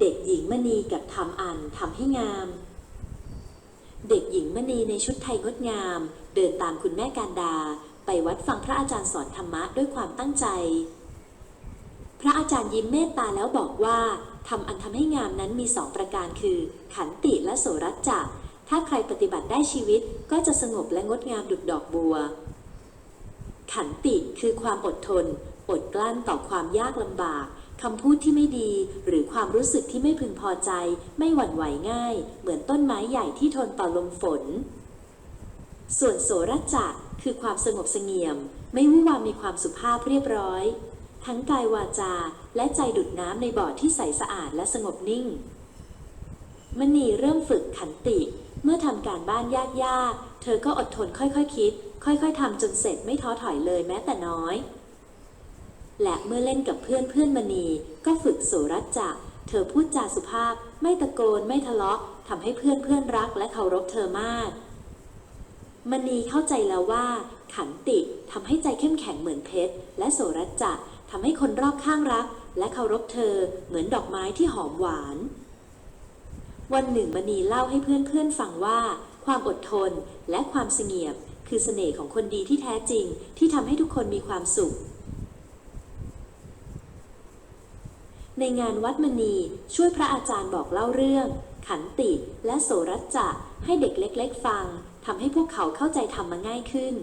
เด็กหญิงมณีกับทำอันทำให้งาม เด็กหญิงมณีในชุดไทยงดงาม เดินตามคุณแม่การดา ไปวัดฟังพระอาจารย์สอนธรรมะด้วยความตั้งใจ พระอาจารย์ยิ้มเมตตาแล้วบอกว่าทำอันทำให้งามนั้นมีสองประการคือ ขันติและโสรัจจะถ้าใครปฏิบัติได้ชีวิตก็จะสงบและงดงามดุจดอกบัว ขันติคือความอดทน อดกลั้นต่อความยากลำบาก คำพูดที่ไม่ดี หรือความรู้สึกที่ไม่พึงพอใจ ไม่หวั่นไหวง่าย เหมือนต้นไม้ใหญ่ที่ทนต่อลมฝน ส่วนโสรจจะคือความสงบเสงี่ยม ไม่วุ่นวามมีความสุภาพเรียบร้อย ทั้งกายวาจาและใจดุดน้ำในบ่อที่ใสสะอาดและสงบนิ่งมณีเริ่มฝึกขันติ เมื่อทำการบ้านยากๆ เธอก็อดทนค่อยๆคคิด ค่อยๆทำจนเสร็จไม่ท้อถอยเลยแม้แต่น้อย และเมื่อเล่นกับเพื่อนเพื่อนมณีก็ฝึกโสรัจจะเธอพูดจาสุภาพ ไม่ตะโกนไม่ทะเลาะทำให้เพื่อนเพื่อนรักและเคารพเธอมาก มณีเข้าใจแล้วว่า ขันติทำให้ใจเข้มแข็งเหมือนเพชร และโสรัจจะทำให้คนรอบข้างรัก และเคารพเธอเหมือนดอกไม้ที่หอมหวาน วันหนึ่งมณีเล่าให้เพื่อนๆฟังว่า ความอดทนและความเสงี่ยม คือเสน่ห์ของคนดีที่แท้จริงที่ทำให้ทุกคนมีความสุข ในงานวัดมณีช่วยพระอาจารย์บอกเล่าเรื่อง ขันติและโสรัจจะให้เด็กเล็กๆฟังทำให้พวกเขาเข้าใจธรรมมาง่ายขึ้น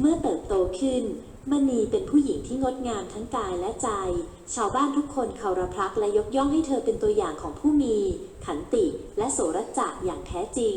เมื่อเติบโตขึ้นมณีเป็นผู้หญิงที่งดงามทั้งกายและใจ ชาวบ้านทุกคนเคารพรักและยกย่องให้เธอเป็นตัวอย่างของผู้มี ขันติและโสรัจจะอย่างแท้จริง